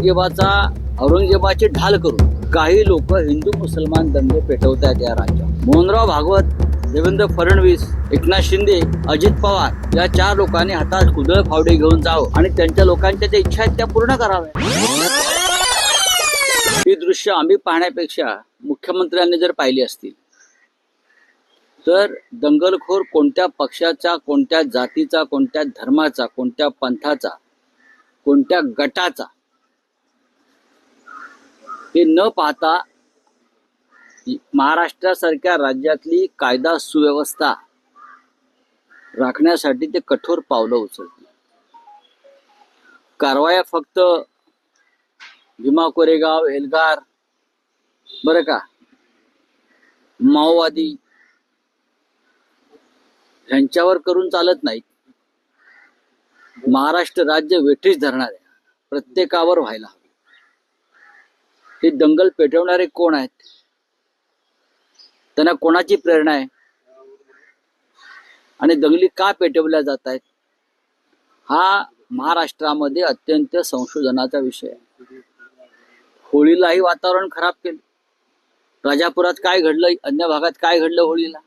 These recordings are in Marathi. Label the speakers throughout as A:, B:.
A: औरंगजेबाचा औरंगजेबाची ढाल करून काही लोक हिंदू मुसलमान दंगे पेटवतात या राज्यात. मोहनराव भागवत देवेंद्र फडणवीस एकनाथ शिंदे अजित पवार या चार लोकांनी हातात कुदळ फावडे घेऊन जावं आणि त्यांच्या लोकांच्या ज्या इच्छा आहेत त्या पूर्ण कराव्या ही दृश्य आम्ही पाहण्यापेक्षा मुख्यमंत्र्यांनी जर पाहिली असतील तर दंगलखोर कोणत्या पक्षाचा कोणत्या जातीचा कोणत्या धर्माचा कोणत्या पंथाचा कोणत्या गटाचा हे न पाहता महाराष्ट्रासारख्या राज्यातली कायदा सुव्यवस्था राखण्यासाठी ते कठोर पावलं उचलते कारवाया फक्त भीमा कोरेगाव एल्गार बरं का माओवादी ह्यांच्यावर करून चालत नाही महाराष्ट्र राज्य वेठीस धरणाऱ्या प्रत्येकावर व्हायला हे दंगल पेटवणारे कोण आहेत? त्यांना कोणाची प्रेरणा आहे? आणि दंगली का पेटवल्या जात आहेत? हा महाराष्ट्रामध्ये अत्यंत संशोधनाचा विषय आहे. होळीलाही वातावरण खराब केलं. राजापुरात काय घडलं? अन्य भागात काय घडलं होळीला?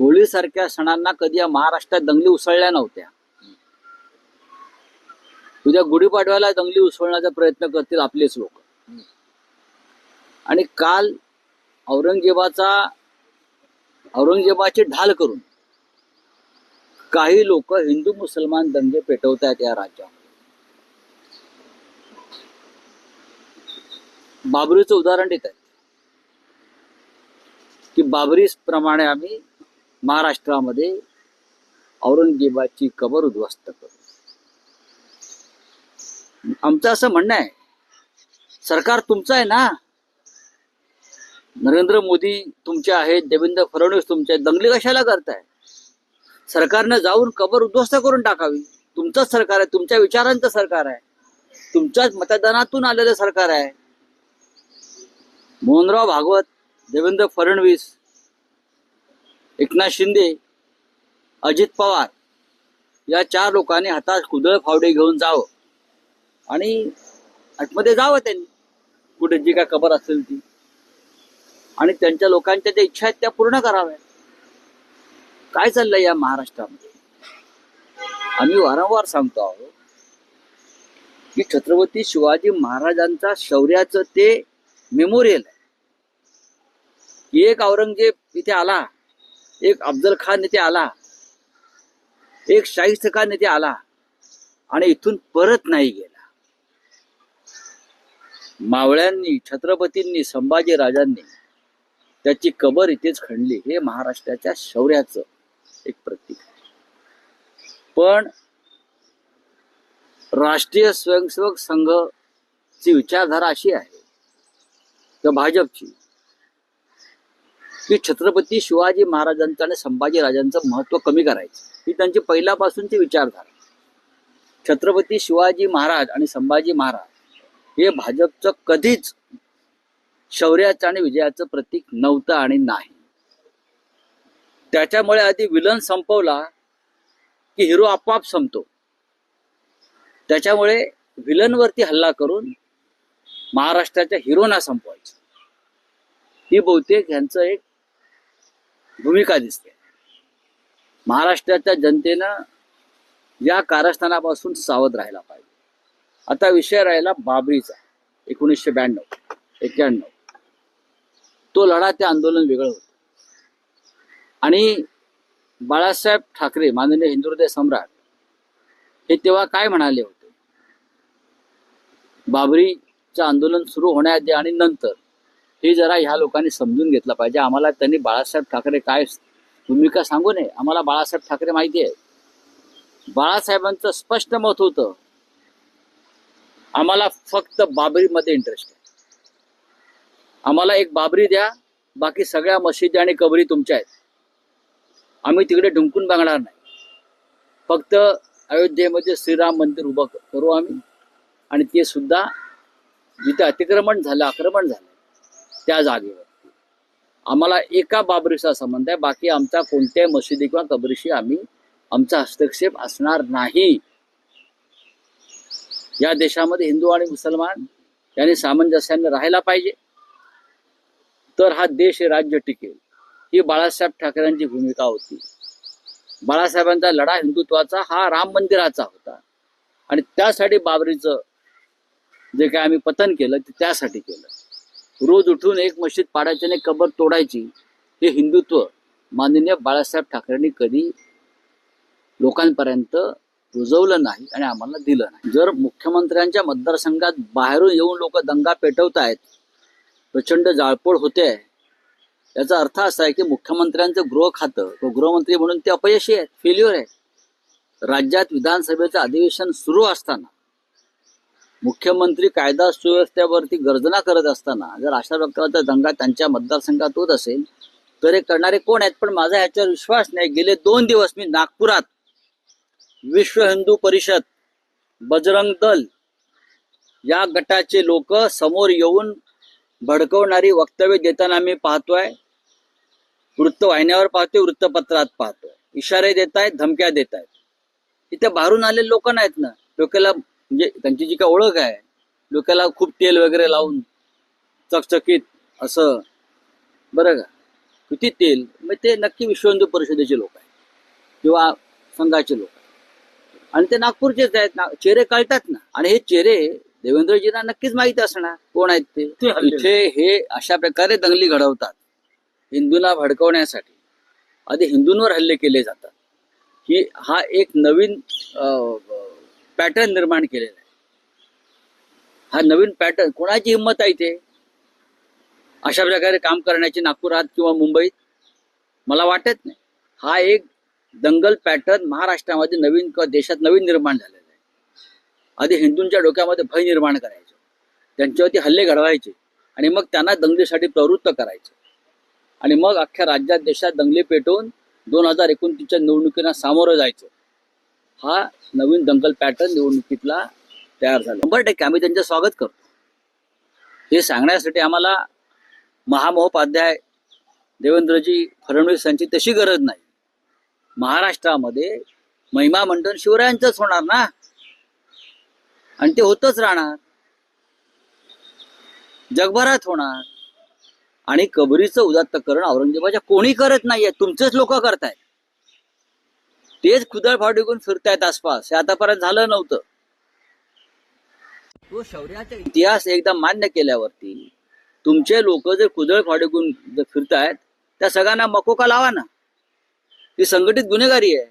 A: होळीसारख्या सणांना कधी या महाराष्ट्रात दंगली उसळल्या नव्हत्या. उद्या गुढीपाडव्याला दंगली उसळण्याचा प्रयत्न करतील आपलेच लोक. आणि काल औरंगजेबाचा औरंगजेबाची ढाल करून काही लोक हिंदू मुसलमान दंगे पेटवतात या राज्यात बाबरीचं उदाहरण देत आहेत. की बाबरी प्रमाणे आम्ही महाराष्ट्रामध्ये औरंगजेबाची कबर उद्ध्वस्त करू. आमचं असं म्हणणं आहे सरकार तुमचं आहे ना? नरेंद्र मोदी तुमचे आहेत देवेंद्र फडणवीस तुमचे आहेत. दंगली कशाला करताय? सरकारनं जाऊन कबर उद्ध्वस्त करून टाकावी. तुमचंच सरकार आहे तुमच्या विचारांचं सरकार आहे. तुमच्याच मतदानातून आलेलं सरकार आहे. मोहनराव भागवत देवेंद्र फडणवीस एकनाथ शिंदे अजित पवार या चार लोकांनी हातात कुदळ फावडे घेऊन जावं. आणि आतमध्ये जावं त्यांनी. कुठे जी काय खबर असेल ती. आणि त्यांच्या लोकांच्या ज्या इच्छा आहेत त्या पूर्ण कराव्या काय चाललंय या महाराष्ट्रामध्ये? आम्ही वारंवार सांगतो आहोत की छत्रपती शिवाजी महाराजांचा शौर्याचं ते मेमोरियल आहे. एक औरंगजेब इथे आला एक अफजल खान इथे आला एक शाहिस्त खान इथे आला आणि इथून परत नाही गेला. मावळ्यांनी छत्रपतींनी संभाजी राजांनी त्याची कबर इथेच खणली. हे महाराष्ट्राच्या शौर्याचं एक प्रतीक पण राष्ट्रीय स्वयंसेवक संघची विचारधारा अशी आहे तर भाजपची की छत्रपती शिवाजी महाराजांचं आणि संभाजी राजांचं महत्त्व कमी करायचं. ही त्यांची पहिल्यापासूनची विचारधारा. छत्रपती शिवाजी महाराज आणि संभाजी महाराज हे भाजपचं कधीच शौर्याचं आणि विजयाचं प्रतीक नव्हतं आणि नाही. त्याच्यामुळे आधी विलन संपवला की हिरो आपोआप संपतो. त्याच्यामुळे विलनवरती हल्ला करून महाराष्ट्राच्या हिरोना संपवायचं. ही बहुतेक यांचं एक भूमिका दिसते. महाराष्ट्राच्या जनतेनं या कारस्थानापासून सावध राहायला पाहिजे. आता विषय राहिला बाबरीचा एकोणीसशे ब्याण्णव एक्क्याण्णव तो लढा ते आंदोलन वेगळं होतं. आणि बाळासाहेब ठाकरे माननीय हिंदुहृदय सम्राट हे तेव्हा काय म्हणाले होते? बाबरीचं आंदोलन सुरू होण्याआधी आणि नंतर हे जरा ह्या लोकांनी समजून घेतलं पाहिजे. आम्हाला त्यांनी बाळासाहेब ठाकरे काय भूमिका सांगू नये? आम्हाला बाळासाहेब ठाकरे माहिती आहे. बाळासाहेबांचं स्पष्ट मत होतं आम्हाला फक्त बाबरीमध्ये इंटरेस्ट आहे. आम्हाला एक बाबरी द्या बाकी सगळ्या मशिदी आणि कबरी तुमच्या आहेत. आम्ही तिकडे ढुंकून बघणार नाही. फक्त अयोध्येमध्ये श्रीराम मंदिर उभं करू आम्ही. आणि ते सुद्धा जिथे अतिक्रमण झालं आक्रमण झालं त्या जागेवर आम्हाला एका बाबरीचा संबंध आहे. बाकी आमचा कोणत्याही मशिदी किंवा कबरीशी आम्ही आमचा हस्तक्षेप असणार नाही. या देशामध्ये हिंदू आणि मुसलमान यांनी सामंजस्याने राहायला पाहिजे. तर हा देश हे राज्य टिकेल. ही बाळासाहेब ठाकरेंची भूमिका होती. बाळासाहेबांचा लढा हिंदुत्वाचा हा राम मंदिराचा होता. आणि त्यासाठी बाबरीचं जे काय आम्ही पतन केलं ते त्यासाठी केलं. रोज उठून एक मशीद पाडायची आणि कबर तोडायची हे हिंदुत्व माननीय बाळासाहेब ठाकरेंनी कधी लोकांपर्यंत रुजवलं नाही आणि आम्हाला दिलं नाही. जर मुख्यमंत्र्यांच्या मतदारसंघात बाहेरून येऊन लोक दंगा पेटवत आहेत प्रचंड जाळपोळ होते आहे याचा अर्थ असा आहे की मुख्यमंत्र्यांचं गृह खातं व गृहमंत्री म्हणून ते अपयशी आहेत फेल्युअर आहे राज्यात विधानसभेचं अधिवेशन सुरू असताना मुख्यमंत्री कायदा सुव्यवस्थेवरती गर्जना करत असताना जर अशा प्रकारचा दंगा त्यांच्या मतदारसंघात होत असेल तर हे करणारे कोण आहेत? पण माझा ह्याच्यावर विश्वास नाही. गेले दोन दिवस मी नागपुरात विश्व हिंदू परिषद बजरंग दल या गटाचे लोक समोर येऊन भडकवणारी वक्तव्य देताना मी पाहतोय. वृत्तवाहिन्यावर पाहतोय वृत्तपत्रात पाहतोय. इशारे देत आहेत धमक्या देत आहेत इथे बाहेरून आलेले लोक नाहीत ना. डोक्याला म्हणजे त्यांची जी काय ओळख आहे डोक्याला खूप तेल वगैरे लावून चकचकीत असं. बरं का? किती तेल? मग ते नक्की विश्व हिंदू परिषदेचे लोक आहेत. किंवा संघाचे लोक आणि ते नागपूरचेच आहेत. ना चेहरे कळतात ना. आणि हे चेहरे देवेंद्रजींना नक्कीच माहिती असणार कोण आहेत ते. इथे हे अशा प्रकारे दंगली घडवतात. हिंदूंना भडकवण्यासाठी. आधी हिंदूंवर हल्ले केले जातात. ही हा एक नवीन पॅटर्न निर्माण केलेला आहे. हा नवीन पॅटर्न कोणाची हिंमत आहे इथे? अशा प्रकारे काम करण्याची नागपुरात किंवा मुंबईत मला वाटत नाही. हा एक दंगल पॅटर्न महाराष्ट्रामध्ये नवीन किंवा देशात नवीन निर्माण झालेलं आहे. आधी हिंदूंच्या डोक्यामध्ये भय निर्माण करायचं. त्यांच्यावरती हल्ले घडवायचे. आणि मग त्यांना दंगलीसाठी प्रवृत्त करायचं. आणि मग अख्ख्या राज्यात देशात दंगली पेटवून दोन हजार एकोणतीसच्या निवडणुकींना सामोरं जायचं. हा नवीन दंगल पॅटर्न निवडणुकीतला तयार झाला. शंभर टक्के आम्ही त्यांचं स्वागत करतो. हे सांगण्यासाठी आम्हाला महामहोपाध्याय देवेंद्रजी फडणवीस यांची तशी गरज नाही. महाराष्ट्रामध्ये महिमा मंडन शिवरायांचंच होणार ना? आणि ते होतच राहणार. जगभरात होणार. आणि कबरीचं उदात्तकरण औरंगजेबाच्या कोणी करत नाहीये तुमचेच लोक करतायत. तेच खुदळ फाडून फिरतायत आसपास. हे आतापर्यंत झालं नव्हतं. तो शौर्याचा इतिहास एकदा मान्य केल्यावरती तुमचे लोक जे कुदळ फाडून फिरतायत त्या सगळ्यांना मकोका लावा ना. ती संघटित गुन्हेगारी आहे.